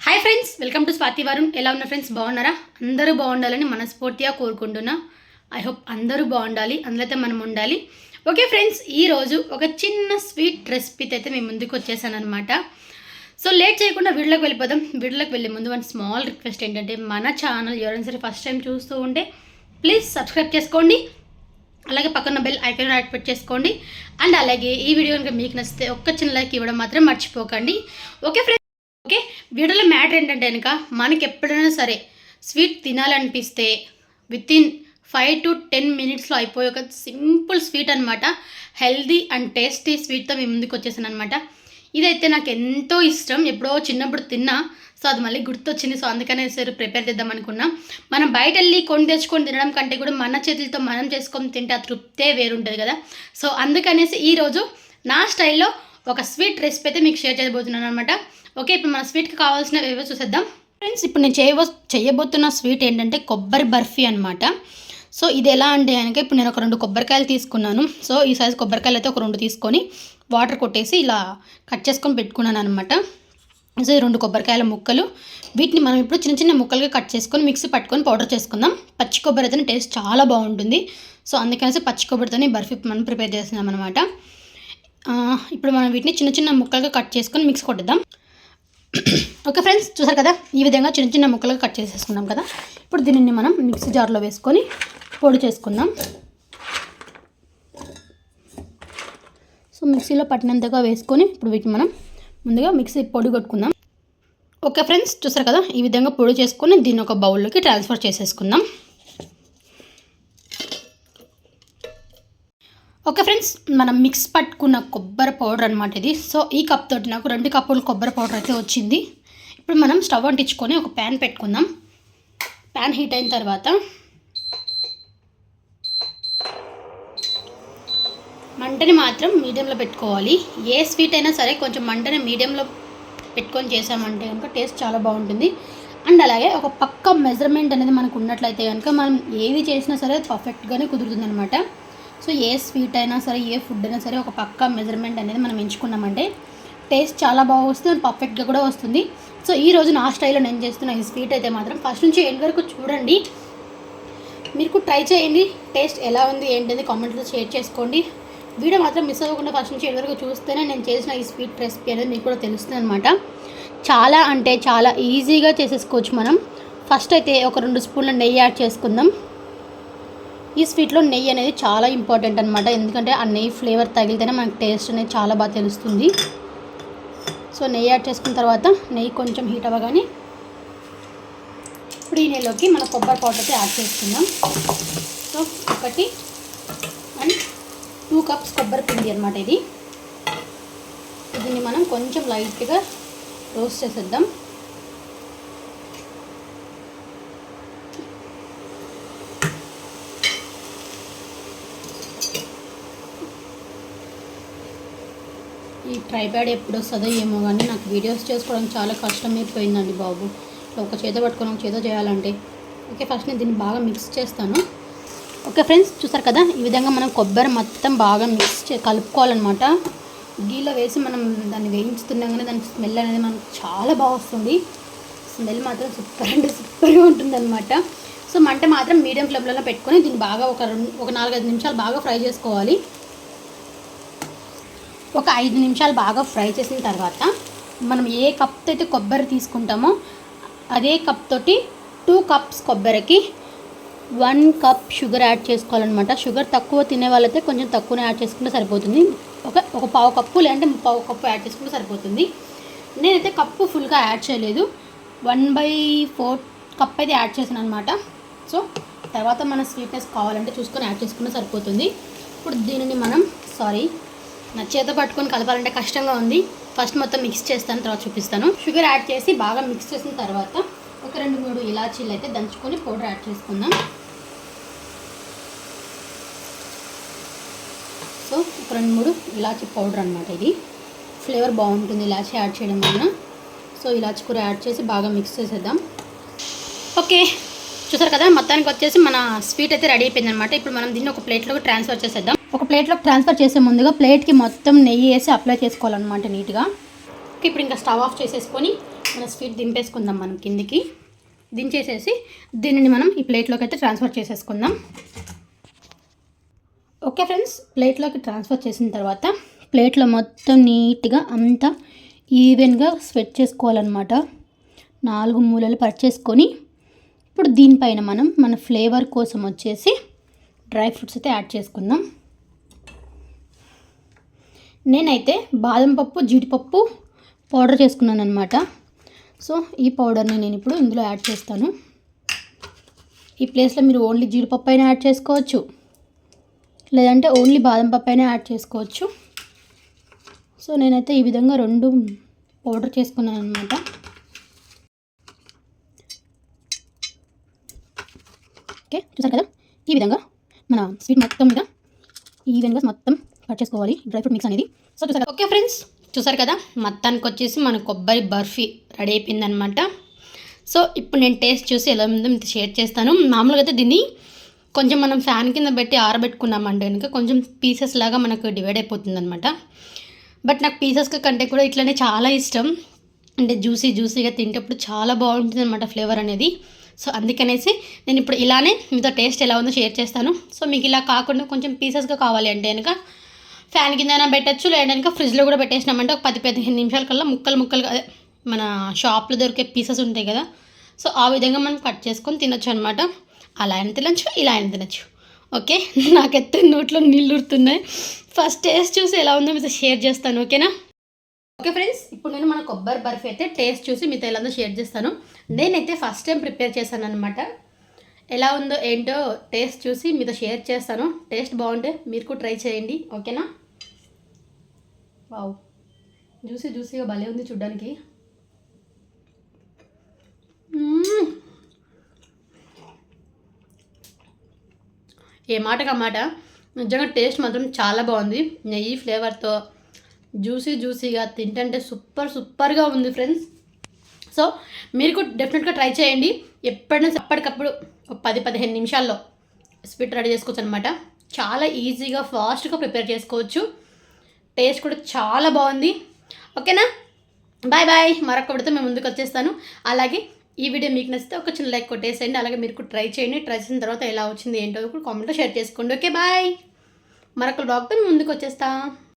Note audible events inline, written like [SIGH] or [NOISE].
Hi friends welcome to Swathi వారం ఎలా ఉన్న ఫ్రెండ్స్ బాగున్నారా? అందరూ బాగుండాలని మనస్ఫూర్తిగా కోరుకుంటున్నా. ఐ హోప్ అందరూ బాగుండాలి అందులో మనం ఉండాలి. ఓకే ఫ్రెండ్స్ ఈరోజు ఒక చిన్న స్వీట్ రెసిపీతో అయితే మేము ముందుకు వచ్చేసాను అనమాట సో లేట్ చేయకుండా వీడియోకి వెళ్ళిపోదాం. వీడియోకి వెళ్ళే ముందు వన్ స్మాల్ రిక్వెస్ట్ ఏంటంటే మన ఛానల్ ఎవరైనా సరే ఫస్ట్ టైం చూస్తూ ఉంటే ప్లీజ్ సబ్స్క్రైబ్ చేసుకోండి. అలాగే పక్కన బెల్ ఐకాన్ యాక్టివేట్ చేసుకోండి. అండ్ అలాగే ఈ వీడియో కనుక మీకు నచ్చితే ఒక్క చిన్న లైక్ ఇవ్వడం మాత్రం మర్చిపోకండి. ఓకే ఫ్రెండ్స్ వీడియోలో మ్యాటర్ ఏంటంటే కనుక మనకి ఎప్పుడైనా సరే స్వీట్ తినాలనిపిస్తే with in five to ten మినిట్స్లో అయిపోయే ఒక సింపుల్ స్వీట్ అనమాట హెల్దీ అండ్ టేస్టీ స్వీట్తో మేము ముందుకు వచ్చేసాను అనమాట ఇదైతే నాకు ఎంతో ఇష్టం. ఎప్పుడో చిన్నప్పుడు తిన్నా సో అది మళ్ళీ గుర్తొచ్చింది. సో అందుకనే సరే ప్రిపేర్ చేద్దాం అనుకున్నా. మనం బయట వెళ్ళి కొని తెచ్చుకొని తినడం కంటే కూడా మన చేతులతో మనం చేసుకొని తింటే ఆ తృప్తే వేరుంటుంది కదా. సో అందుకనేసి ఈరోజు నా స్టైల్లో ఒక స్వీట్ రెసిపీ అయితే మీకు షేర్ చేయబోతున్నాను అనమాట ఓకే ఇప్పుడు మన స్వీట్కి కావాల్సినవి ఏవో చూసేద్దాం. ఫ్రెండ్స్ ఇప్పుడు నేను చేయబో చేయబోతున్న స్వీట్ ఏంటంటే కొబ్బరి బర్ఫీ అనమాట సో ఇది ఎలా అంటే కనుక ఇప్పుడు నేను ఒక రెండు కొబ్బరికాయలు తీసుకున్నాను. సో ఈ సైజు కొబ్బరికాయలు అయితే ఒక రెండు తీసుకొని వాటర్ కొట్టేసి ఇలా కట్ చేసుకొని పెట్టుకున్నాను అనమాట సో ఈ రెండు కొబ్బరికాయల ముక్కలు. వీటిని మనం ఇప్పుడు చిన్న చిన్న ముక్కలుగా కట్ చేసుకొని మిక్సీ పట్టుకొని పౌడర్ చేసుకుందాం. పచ్చి కొబ్బరి అయితే టేస్ట్ చాలా బాగుంటుంది. సో అందుకనేసి పచ్చి కొబ్బరితోనే బర్ఫీ మనం ప్రిపేర్ చేస్తున్నాం అనమాట ఇప్పుడు మనం వీటిని చిన్న చిన్న ముక్కలుగా కట్ చేసుకొని మిక్స్ కొట్టిద్దాం. ఓకే ఫ్రెండ్స్ చూసారు కదా? ఈ విధంగా చిన్న చిన్న ముక్కలుగా కట్ చేసేసుకున్నాం కదా? ఇప్పుడు దీనిని మనం మిక్సీ జార్లో వేసుకొని పొడి చేసుకుందాం. సో మిక్సీలో పట్టినంతగా వేసుకొని ఇప్పుడు వీటిని మనం ముందుగా మిక్సీ పొడి కొట్టుకుందాం. ఓకే ఫ్రెండ్స్ చూసారు కదా? ఈ విధంగా పొడి చేసుకొని దీన్ని ఒక బౌల్లోకి ట్రాన్స్ఫర్ చేసేసుకుందాం. ఓకే ఫ్రెండ్స్ మనం మిక్స్ పట్టుకున్న కొబ్బరి పౌడర్ అనమాట ఇది. సో ఈ కప్ తోటి నాకు రెండు కప్పులు కొబ్బరి పౌడర్ అయితే వచ్చింది. ఇప్పుడు మనం స్టవ్ అంటించుకొని ఒక ప్యాన్ పెట్టుకుందాం. ప్యాన్ హీట్ అయిన తర్వాత మంటని మాత్రం మీడియంలో పెట్టుకోవాలి. ఏ స్వీట్ అయినా సరే కొంచెం మంటని మీడియంలో పెట్టుకొని చేసామంటే కనుక టేస్ట్ చాలా బాగుంటుంది. అండ్ అలాగే ఒక పక్క మెజర్మెంట్ అనేది మనకు ఉన్నట్లయితే కనుక మనం ఏది చేసినా సరే పర్ఫెక్ట్గానే కుదురుతుంది అనమాట సో ఏ స్వీట్ అయినా సరే ఏ ఫుడ్ అయినా సరే ఒక పక్క మెజర్మెంట్ అనేది మనం ఎంచుకున్నామంటే టేస్ట్ చాలా బాగా వస్తుంది పర్ఫెక్ట్గా కూడా వస్తుంది. సో ఈ రోజు నా స్టైల్లో నేను చేస్తున్న ఈ స్వీట్ అయితే మాత్రం ఫస్ట్ నుంచి ఎండ్ వరకు చూడండి. మీరు ట్రై చేయండి టేస్ట్ ఎలా ఉంది ఏంటిది కామెంట్లో షేర్ చేసుకోండి. వీడియో మాత్రం మిస్ అవ్వకుండా ఫస్ట్ నుంచి ఎండ్ వరకు చూస్తేనే నేను చేసిన ఈ స్వీట్ రెసిపీ అనేది మీకు కూడా తెలుస్తుంది అనమాట చాలా అంటే చాలా ఈజీగా చేసేసుకోవచ్చు మనం. ఫస్ట్ అయితే ఒక రెండు స్పూన్ల నెయ్యి యాడ్ చేసుకుందాం. ఈ స్వీట్లో నెయ్యి అనేది చాలా ఇంపార్టెంట్ అనమాట ఎందుకంటే ఆ నెయ్యి ఫ్లేవర్ తగిలితేనే మనకి టేస్ట్ అనేది చాలా బాగా తెలుస్తుంది. సో నెయ్యి యాడ్ చేసుకున్న తర్వాత నెయ్యి కొంచెం హీట్ అవ్వగానే ఇప్పుడు ఈ నెయ్యిలోకి మన కొబ్బరి పౌడర్ అయితే యాడ్ చేసుకుందాం. సో ఒకటి అండ్ టూ కప్స్ కొబ్బరి పిండి అనమాట ఇది. దీన్ని మనం కొంచెం లైట్గా రోస్ట్ చేసేద్దాం. ఈ ట్రైప్యాడ్ ఎప్పుడు వస్తుందో ఏమో కానీ నాకు వీడియోస్ చేసుకోవడం చాలా కష్టమైపోయిందండి బాబు. ఒక చేత పట్టుకొని ఒక చేత చేయాలంటే. ఓకే ఫస్ట్ నేను దీన్ని బాగా మిక్స్ చేస్తాను. ఓకే ఫ్రెండ్స్ చూసారు కదా? ఈ విధంగా మనం కొబ్బరి మొత్తం బాగా మిక్స్ చే కలుపుకోవాలన్నమాట. గీలో వేసి మనం దాన్ని వేయించుతున్నాగానే దాని స్మెల్ అనేది మనకు చాలా బాగా వస్తుంది. స్మెల్ మాత్రం సూపర్ అంటే సూపర్గా ఉంటుందన్నమాట. సో మంట మాత్రం మీడియం ఫ్లేమ్లలో పెట్టుకొని దీన్ని బాగా ఒక రెండు ఒక నాలుగైదు నిమిషాలు బాగా ఫ్రై చేసుకోవాలి. ఒక ఐదు నిమిషాలు బాగా ఫ్రై చేసిన తర్వాత మనం ఏ కప్తో అయితే కొబ్బరి తీసుకుంటామో అదే కప్ తోటి టూ కప్స్ కొబ్బరికి వన్ కప్ షుగర్ యాడ్ చేసుకోవాలన్నమాట. షుగర్ తక్కువ తినే వాళ్ళైతే కొంచెం తక్కువనే యాడ్ చేసుకుంటే సరిపోతుంది. ఒక ఒక పావు కప్పు లేదంటే పావు కప్పు యాడ్ చేసుకుంటే సరిపోతుంది. నేనైతే కప్పు ఫుల్గా యాడ్ చేయలేదు. వన్ బై ఫోర్ కప్ అయితే యాడ్ చేశాను అనమాట సో తర్వాత మన స్వీట్నెస్ కావాలంటే చూసుకొని యాడ్ చేసుకుంటే సరిపోతుంది. ఇప్పుడు దీనిని మనం సారీ నా చేత పట్టుకొని కలపాలంటే కష్టంగా ఉంది. ఫస్ట్ మొత్తం మిక్స్ చేస్తాను తర్వాత చూపిస్తాను. షుగర్ యాడ్ చేసి బాగా మిక్స్ చేసిన తర్వాత ఒక రెండు మూడు ఇలాచీలు అయితే దంచుకొని పౌడర్ యాడ్ చేసుకుందాం. సో ఒక రెండు మూడు ఇలాచీ పౌడర్ అనమాట ఇది. ఫ్లేవర్ బాగుంటుంది ఇలాచీ యాడ్ చేయడం వలన. సో ఇలాచీ కూర యాడ్ చేసి బాగా మిక్స్ చేసేద్దాం. ఓకే చూసారు కదా మొత్తానికి వచ్చేసి మన స్వీట్ అయితే రెడీ అయిపోయింది అనమాట ఇప్పుడు మనం దీన్ని ఒక ప్లేట్లోకి ట్రాన్స్ఫర్ చేసేద్దాం. ఒక ప్లేట్లోకి ట్రాన్స్ఫర్ చేసే ముందుగా ప్లేట్కి మొత్తం నెయ్యి వేసి అప్లై చేసుకోవాలన్నమాట నీట్గా. ఇప్పుడు ఇంకా స్టవ్ ఆఫ్ చేసేసుకొని మన స్వీట్ దింపేసుకుందాం మనం కిందికి. దించేసేసి దీనిని మనం ఈ ప్లేట్లోకి అయితే ట్రాన్స్ఫర్ చేసేసుకుందాం. ఓకే ఫ్రెండ్స్ ప్లేట్లోకి ట్రాన్స్ఫర్ చేసిన తర్వాత ప్లేట్లో మొత్తం నీట్గా అంతా ఈవెన్గా స్వెట్ చేసుకోవాలన్నమాట. నాలుగు మూలలు పరిచేసుకొని ఇప్పుడు దీనిపైన మనం మన ఫ్లేవర్ కోసం వచ్చేసి డ్రై ఫ్రూట్స్ అయితే యాడ్ చేసుకుందాం. నేనైతే బాదం పప్పు జీడిపప్పు పౌడర్ చేసుకున్నాను అనమాట సో ఈ పౌడర్ని నేను ఇప్పుడు ఇందులో యాడ్ చేస్తాను. ఈ ప్లేస్లో మీరు ఓన్లీ జీడిపప్పు అయినా యాడ్ చేసుకోవచ్చు. లేదంటే ఓన్లీ బాదం పప్పు అయినా యాడ్ చేసుకోవచ్చు. సో నేనైతే ఈ విధంగా రెండు పౌడర్ చేసుకున్నాను అనమాట ఓకే చూసారు కదా? ఈ విధంగా మన స్వీట్ మొత్తం మీద ఈవెన్గా మొత్తం కట్ చేసుకోవాలి డ్రై ఫ్రూట్ మిక్స్ అనేది. సో చూసారు ఓకే ఫ్రెండ్స్ చూసారు కదా? మొత్తానికి వచ్చేసి మన కొబ్బరి బర్ఫీ రెడీ అయిపోయిందనమాట సో ఇప్పుడు నేను టేస్ట్ చూసి ఎలా ఉందో మీతో షేర్ చేస్తాను. మామూలుగా అయితే దీన్ని కొంచెం మనం ఫ్యాన్ కింద పెట్టి ఆరబెట్టుకున్నామంటే కనుక కొంచెం పీసెస్ లాగా మనకు డివైడ్ అయిపోతుంది అనమాట బట్ నాకు పీసెస్ కంటే కూడా ఇట్లనే చాలా ఇష్టం. అంటే జ్యూసీ జ్యూసీగా తింటేప్పుడు చాలా బాగుంటుంది అనమాట ఫ్లేవర్ అనేది. సో అందుకనేసి నేను ఇప్పుడు ఇలానే మీతో టేస్ట్ ఎలా ఉందో షేర్ చేస్తాను. సో మీకు ఇలా కాకుండా కొంచెం పీసెస్గా కావాలి అంటే కనుక ఫ్యాన్ కింద పెట్టచ్చు లేదంటే ఫ్రిడ్జ్లో కూడా పెట్టేసినామంటే ఒక పది పదిహేను నిమిషాల కల్లా ముక్కలు ముక్కలు అదే మన షాప్లో దొరికే పీసెస్ ఉంటాయి కదా సో ఆ విధంగా మనం కట్ చేసుకొని తినొచ్చు అనమాట అలా అయినా తినచ్చు ఇలా అయినా తినచ్చు. ఓకే? [LAUGHS] నాకైతే నోట్లో నీళ్ళు ఉడుతున్నాయి ఫస్ట్ టేస్ట్ చూసి ఎలా ఉందో మీతో షేర్ చేస్తాను ఓకేనా? ఓకే ఫ్రెండ్స్ ఇప్పుడు నేను మన కొబ్బరి బర్ఫీ అయితే టేస్ట్ చూసి మీతో ఎలా షేర్ చేస్తాను. నేనైతే ఫస్ట్ టైం ప్రిపేర్ చేశాను అనమాట ఎలా ఉందో ఏంటో టేస్ట్ చూసి మీతో షేర్ చేస్తాను. టేస్ట్ బాగుంటే మీరు కూడా ట్రై చేయండి. ఓకేనా వావ్ జ్యూసీ జ్యూసీగా భలే ఉంది చూడ్డానికి. Hmm. ఏ మాటకమాట? నిజంగా టేస్ట్ మాత్రం చాలా బాగుంది. నెయ్యి ఫ్లేవర్తో జ్యూసీ జ్యూసీగా తింటంటే సూపర్ సూపర్గా ఉంది ఫ్రెండ్స్. సో మీరు కూడా డెఫినెట్గా ట్రై చేయండి. ఎప్పుడైనా అప్పటికప్పుడు ఒక పది పదిహేను నిమిషాల్లో స్వీట్ రెడీ చేసుకోవచ్చు అనమాట చాలా ఈజీగా ఫాస్ట్గా ప్రిపేర్ చేసుకోవచ్చు. టేస్ట్ కూడా చాలా బాగుంది. ఓకేనా? Bye bye. మరొక మేము ముందుకు వచ్చేస్తాను. అలాగే ఈ వీడియో మీకు నచ్చితే ఒక చిన్న లైక్ కొట్టేసేయండి. అలాగే మీరు కూడా ట్రై చేయండి. ట్రై చేసిన తర్వాత ఎలా వచ్చింది ఏంటో కూడా కామెంట్లో షేర్ చేసుకోండి. Okay bye. మరొక బ్లాగ్తో మేము ముందుకు వచ్చేస్తాం.